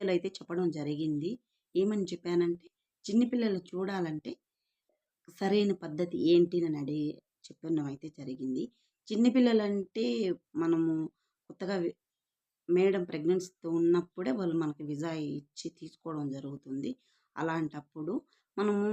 అయితే చెప్పడం జరిగింది. ఏమని చెప్పానంటే, చిన్నపిల్లలు చూడాలంటే సరైన పద్ధతి ఏంటి అని అడిగి చెప్పడం అయితే జరిగింది. చిన్నపిల్లలంటే మనము కొత్తగా మేడం ప్రెగ్నెన్సీతో ఉన్నప్పుడే వాళ్ళు మనకి విజా ఇచ్చి తీసుకోవడం జరుగుతుంది. అలాంటప్పుడు మనము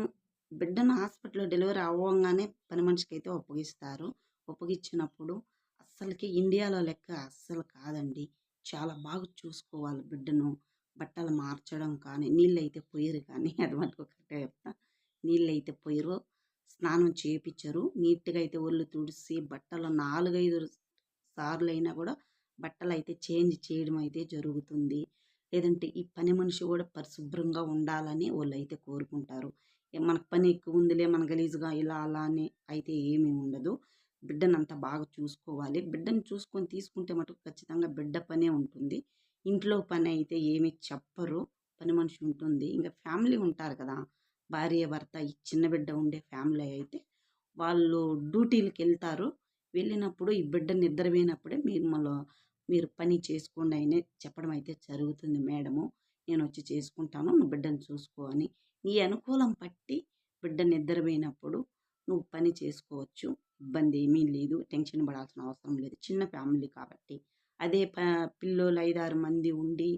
బిడ్డను హాస్పిటల్‌లో డెలివరీ అవ్వంగానే పని మనిషికి అయితే ఒప్పగిస్తారు ఒప్పగించినప్పుడు అస్సలకి ఇండియాలో లెక్క అస్సలు కాదండి. చాలా బాగా చూసుకోవాలి బిడ్డను. బట్టలు మార్చడం కానీ, నీళ్ళైతే పొయ్యరు కానీ అది మటుకు కరెక్ట్‌గా చెప్తా. నీళ్ళైతే పొయ్యరు. స్నానం చేపిచ్చరు. నీట్‌గా అయితే ఒళ్ళు తుడిసి బట్టలు నాలుగైదు సార్లు అయినా కూడా బట్టలు అయితే చేంజ్ చేయడం అయితే జరుగుతుంది. లేదంటే ఈ పని మనిషి కూడా పరిశుభ్రంగా ఉండాలని వాళ్ళు అయితే కోరుకుంటారు. మనకు పని ఎక్కువ ఉందిలే మన గలీజుగా ఇలా అలా అని అయితే ఏమీ ఉండదు. బిడ్డనంతా బాగా చూసుకోవాలి. బిడ్డను చూసుకొని తీసుకుంటే మటుకు ఖచ్చితంగా బిడ్డ పనే ఉంటుంది. ఇంట్లో పని అయితే ఏమి చెప్పరు. పని మనిషి ఉంటుంది. ఇంకా ఫ్యామిలీ ఉంటారు కదా! భార్య, భర్త ఈ చిన్న బిడ్డ ఉండే ఫ్యామిలీ అయితే వాళ్ళు డ్యూటీలకెళ్తారు. వెళ్ళినప్పుడు ఈ బిడ్డ నిద్రపోయినప్పుడే మిమ్మల్ని మీరు పని చేసుకోండి అయినా చెప్పడం అయితే జరుగుతుంది మేడము. నేను వచ్చి చేసుకుంటాను. నువ్వు బిడ్డను చూసుకో అని. నీ అనుకూలం పట్టి బిడ్డ నిద్రపోయినప్పుడు నువ్వు పని చేసుకోవచ్చు. ఇబ్బంది ఏమీ లేదు. టెన్షన్ పడాల్సిన అవసరం లేదు. చిన్న ఫ్యామిలీ కాబట్టి. అదే ప పిల్లోలు 5, 6 మంది ఉండి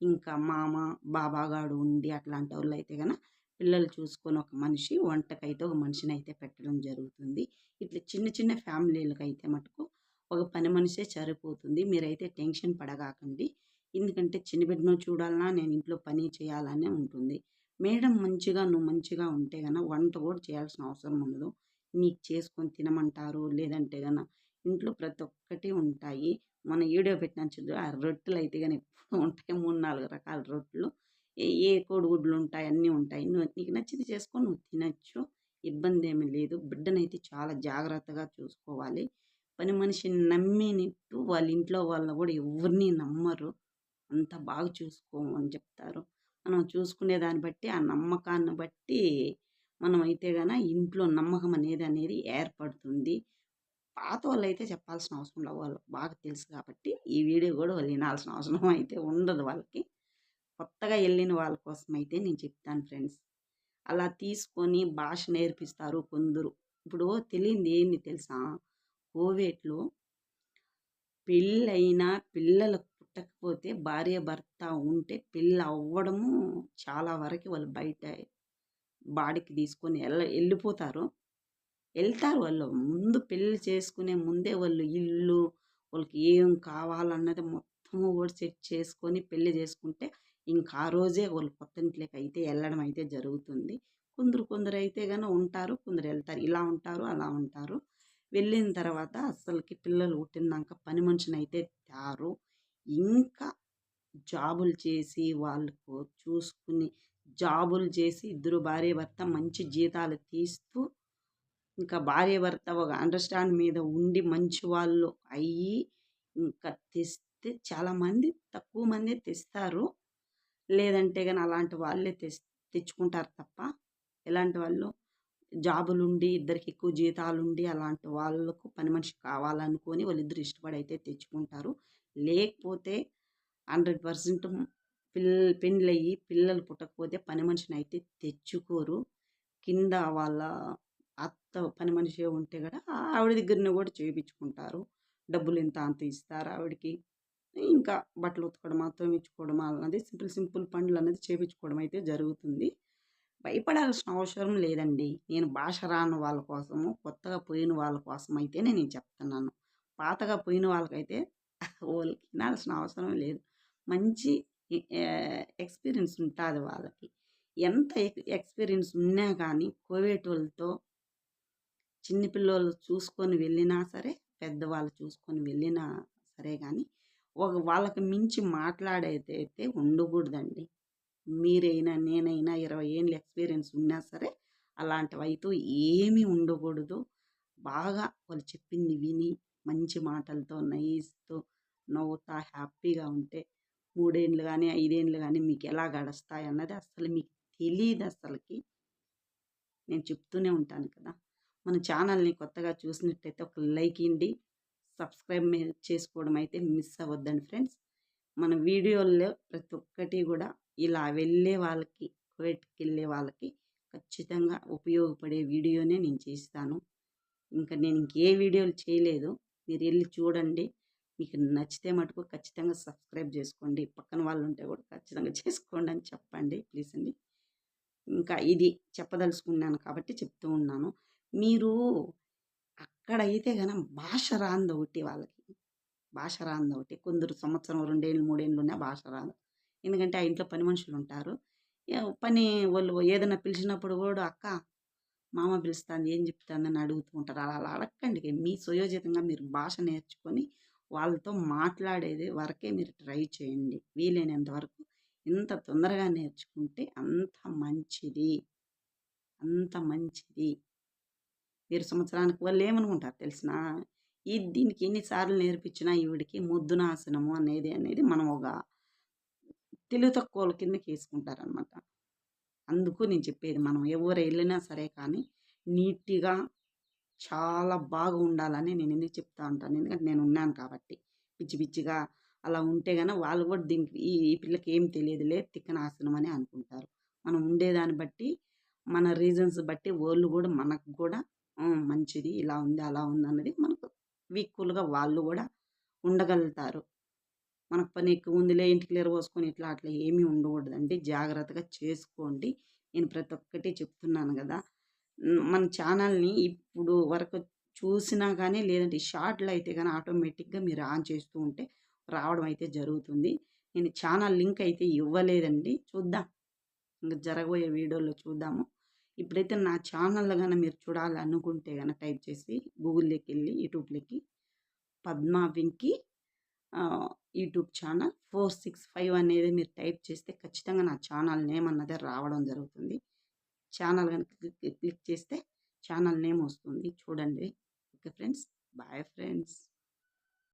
ఇంకా మామ, బాబాగాడు ఉండి అట్లాంటి వాళ్ళు అయితే కనుక పిల్లలు చూసుకొని ఒక మనిషి, వంటకైతే ఒక మనిషిని అయితే పెట్టడం జరుగుతుంది. ఇట్లా చిన్న చిన్న ఫ్యామిలీలకైతే మటుకు ఒక పని మనిషే సరిపోతుంది. మీరైతే టెన్షన్ పడగాకండి. ఎందుకంటే చిన్న బిడ్డను చూడాలన్నా నేను ఇంట్లో పని చేయాలనే ఉంటుంది. మేడం మంచిగా నువ్వు మంచిగా ఉంటే గన వంట కూడా చేయాల్సిన అవసరం ఉండదు. నీకు చేసుకొని తినమంటారు. లేదంటే గన ఇంట్లో ప్రతి ఒక్కటి ఉంటాయి. మన వీడియో పెట్టినాను చూడు ఆ రొట్టెలు అయితే కానీ ఎప్పుడు ఉంటాయి. 3, 4 రకాల రొట్టెలు. ఏ ఏ కోడిగుడ్లు ఉంటాయి. అన్నీ ఉంటాయి. నువ్వు నీకు నచ్చింది చేసుకొని నువ్వు తినచ్చు ఇబ్బంది ఏమీ లేదు. బిడ్డనైతే చాలా జాగ్రత్తగా చూసుకోవాలి. పని మనిషిని నమ్మినట్టు వాళ్ళ ఇంట్లో వాళ్ళని కూడా ఎవరిని నమ్మరు. అంత బాగా చూసుకోమని చెప్తారు. మనం చూసుకునే దాన్ని బట్టి, ఆ నమ్మకాన్ని బట్టి మనమైతే గన ఇంట్లో నమ్మకం అనేది అనేది ఏర్పడుతుంది. పాత వాళ్ళు అయితే చెప్పాల్సిన అవసరం లేదు. వాళ్ళు బాగా తెలుసు కాబట్టి ఈ వీడియో కూడా వాళ్ళు వినాల్సిన అవసరం అయితే ఉండదు వాళ్ళకి. కొత్తగా వెళ్ళిన వాళ్ళ కోసం అయితే నేను చెప్తాను ఫ్రెండ్స్. అలా తీసుకొని భాష నేర్పిస్తారు కొందరు. ఇప్పుడు తెలియంది ఏంది తెలుసా? కోవేట్‌లో పెళ్ళైన పిల్లలు పుట్టకపోతే భార్య, భర్త ఉంటే పెళ్ళి అవ్వడము చాలా వరకు వాళ్ళు బయట బాడికి తీసుకొని వెళ్ళ వెళ్ళిపోతారు వెళ్తారు వాళ్ళు. ముందు పెళ్ళి చేసుకునే ముందే వాళ్ళు ఇల్లు, వాళ్ళకి ఏం కావాలన్నది మొత్తము కూడా సెట్ చేసుకొని పెళ్ళి చేసుకుంటే ఇంకా ఆ రోజే వాళ్ళు కొత్త ఇంట్లోకి అయితే జరుగుతుంది. కొందరు కొందరు అయితే కానీ ఉంటారు. కొందరు వెళ్తారు ఇలా ఉంటారు. అలా ఉంటారు. వెళ్ళిన తర్వాత అసలుకి పిల్లలు పుట్టినాక పని మనుషునైతే తారు ఇంకా జాబులు చేసి వాళ్ళకు చూసుకుని జాబులు చేసి ఇద్దరు భార్య, భర్త మంచి జీతాలు తీస్తూ ఇంకా భార్య, భర్త ఒక అండర్‌స్టాండ్ మీద ఉండి మంచి వాళ్ళు అయ్యి ఇంకా తెస్తే చాలామంది తక్కువ మందే తెస్తారు. లేదంటే కానీ అలాంటి వాళ్ళే తెస్ తెచ్చుకుంటారు తప్ప ఎలాంటి వాళ్ళు జాబులుండి ఇద్దరికి ఎక్కువ జీతాలుండి అలాంటి వాళ్ళకు పని మనిషి కావాలనుకొని వాళ్ళిద్దరు ఇష్టపడి అయితే తెచ్చుకుంటారు. లేకపోతే 100% పిల్ పెళ్ళయ్యి పిల్లలు పుట్టకపోతే పని మనిషిని అయితే తెచ్చుకోరు. కింద వాళ్ళ అత్త పని మనిషే ఉంటే కూడా ఆవిడ దగ్గరనే కూడా చేయించుకుంటారు డబ్బులు ఇంత అంత ఇస్తారు ఆవిడకి. ఇంకా బట్టలు ఉతకడమా, తోమించుకోవడం అన్నది సింపుల్ సింపుల్ పనులు అనేది చేపించుకోవడం అయితే జరుగుతుంది. భయపడాల్సిన అవసరం లేదండి. నేను భాష రాని వాళ్ళ కోసము, కొత్తగా పోయిన వాళ్ళ కోసం అయితే నేను చెప్తున్నాను. పాతగా పోయిన వాళ్ళకైతే వాళ్ళకి వినాల్సిన అవసరం లేదు. మంచి ఎక్స్‌పీరియన్స్ ఉంటుంది వాళ్ళకి. ఎంత ఎక్స్‌పీరియన్స్ ఉన్నా కానీ కోవేటోళ్ళతో వాళ్ళతో చిన్నపిల్లలు చూసుకొని వెళ్ళినా సరే, పెద్దవాళ్ళు చూసుకొని వెళ్ళినా సరే కానీ ఒక వాళ్ళకి మించి మాట్లాడేదైతే ఉండకూడదండి. మీరైనా, నేనైనా ఇరవై ఏళ్ళు ఎక్స్‌పీరియన్స్ ఉన్నా సరే, అలాంటివైతే ఏమీ ఉండకూడదు. బాగా వాళ్ళు చెప్పింది విని, మంచి మాటలతో, నైస్‌తో, నవ్వుతా హ్యాపీగా ఉంటే 3 ఏండ్లు గానీ, 5 ఏండ్లు గానీ మీకెలా గడుస్తాయన్నది అసలు మీకు తెలియదు అసలుకి నేను చెప్తూనే ఉంటాను కదా! మన ఛానల్‌ని కొత్తగా చూసినట్టయితే ఒక లైక్ ఇండి సబ్స్క్రైబ్ చేసుకోవడం అయితే మిస్ అవ్వద్దండి ఫ్రెండ్స్. మన వీడియోల్లో ప్రతి ఒక్కటి కూడా ఇలా వెళ్ళే వాళ్ళకి కువైట్‌కి వెళ్ళే వాళ్ళకి ఖచ్చితంగా ఉపయోగపడే వీడియోనే నేను చేస్తాను. ఇంకా నేను ఇంకే వీడియోలు చేయలేదు. మీరు వెళ్ళి చూడండి. మీకు నచ్చితే మటుకు ఖచ్చితంగా సబ్స్క్రైబ్ చేసుకోండి. పక్కన వాళ్ళు ఉంటే కూడా ఖచ్చితంగా చేసుకోండి అని చెప్పండి. ప్లీజ్ అండి. ఇంకా ఇది చెప్పదలుచుకున్నాను కాబట్టి చెప్తూ ఉన్నాను. మీరు అక్కడైతే కనుక భాష రానిదొకటి వాళ్ళకి. భాష రానిదొకటి. కొందరు సంవత్సరం, రెండేళ్ళు మూడేళ్ళు ఉన్నా భాష రాదు. ఎందుకంటే ఆ ఇంట్లో పని మనుషులు ఉంటారు పని వాళ్ళు ఏదైనా పిలిచినప్పుడు కూడా "అక్క, మామ పిలుస్తుంది ఏం చెప్తానని అడుగుతూ ఉంటారు. అలా అలా అడక్కండి. మీ సుయోజితంగా మీరు భాష నేర్చుకొని వాళ్ళతో మాట్లాడేది వరకే మీరు ట్రై చేయండి. వీలైనంత వరకు ఎంత తొందరగా నేర్చుకుంటే అంత మంచిది. అంత మంచిది. మీరు సంవత్సరానికి వాళ్ళు ఏమనుకుంటారు తెలిసినా? ఈ దీనికి ఎన్నిసార్లు నేర్పించినా ఈవిడికి ముద్దునాశనము అనేది అనేది మనం ఒక తెలివి కిందకి వేసుకుంటారనమాట అందుకు నేను చెప్పేది మనం ఎవరు వెళ్ళినా సరే కానీ నీట్‌గా చాలా బాగా ఉండాలని నేను ఎందుకు చెప్తా ఉంటాను. ఎందుకంటే నేను ఉన్నాను కాబట్టి. పిచ్చి పిచ్చిగా అలా ఉంటే కానీ వాళ్ళు కూడా దీనికి ఈ ఈ పిల్లకి ఏం తెలియదులే తిక్కనాశనం అని అనుకుంటారు. మనం ఉండేదాన్ని బట్టి మన రీజన్స్ బట్టి వాళ్ళు కూడా మనకు కూడా మంచిది ఇలా ఉంది, అలా ఉంది అన్నది మనకు ఈక్వల్‌గా వాళ్ళు కూడా ఉండగలుగుతారు. మనకు పని ఎక్కువుందిలే ఇంటికి పోసుకొని ఇట్లా అట్లా ఏమీ ఉండకూడదండి. జాగ్రత్తగా చేసుకోండి. నేను ప్రతి ఒక్కటి చెప్తున్నాను కదా మన ఛానల్‌ని ఇప్పుడు వరకు చూసినా కానీ లేదంటే షార్ట్‌లో అయితే కానీ ఆటోమేటిక్‌గా మీరు ఆన్ చేస్తూ ఉంటే రావడం అయితే జరుగుతుంది. నేను ఛానల్ లింక్ అయితే ఇవ్వలేదండి. చూద్దాం. ఇంకా జరగబోయే వీడియోలో చూద్దాము. ఇప్పుడైతే నా ఛానల్‌లో కానీ మీరు చూడాలనుకుంటే కనుక టైప్ చేసి గూగుల్లోకి వెళ్ళి యూట్యూబ్‌లోకి పద్మా వెంకి యూట్యూబ్ ఛానల్ 465 అనేది మీరు టైప్ చేస్తే ఖచ్చితంగా నా ఛానల్ నేమ్ అన్నదే రావడం జరుగుతుంది. ఛానల్ కనుక క్లిక్ చేస్తే ఛానల్ నేమ్ వస్తుంది. చూడండి. Okay friends. Bye friends.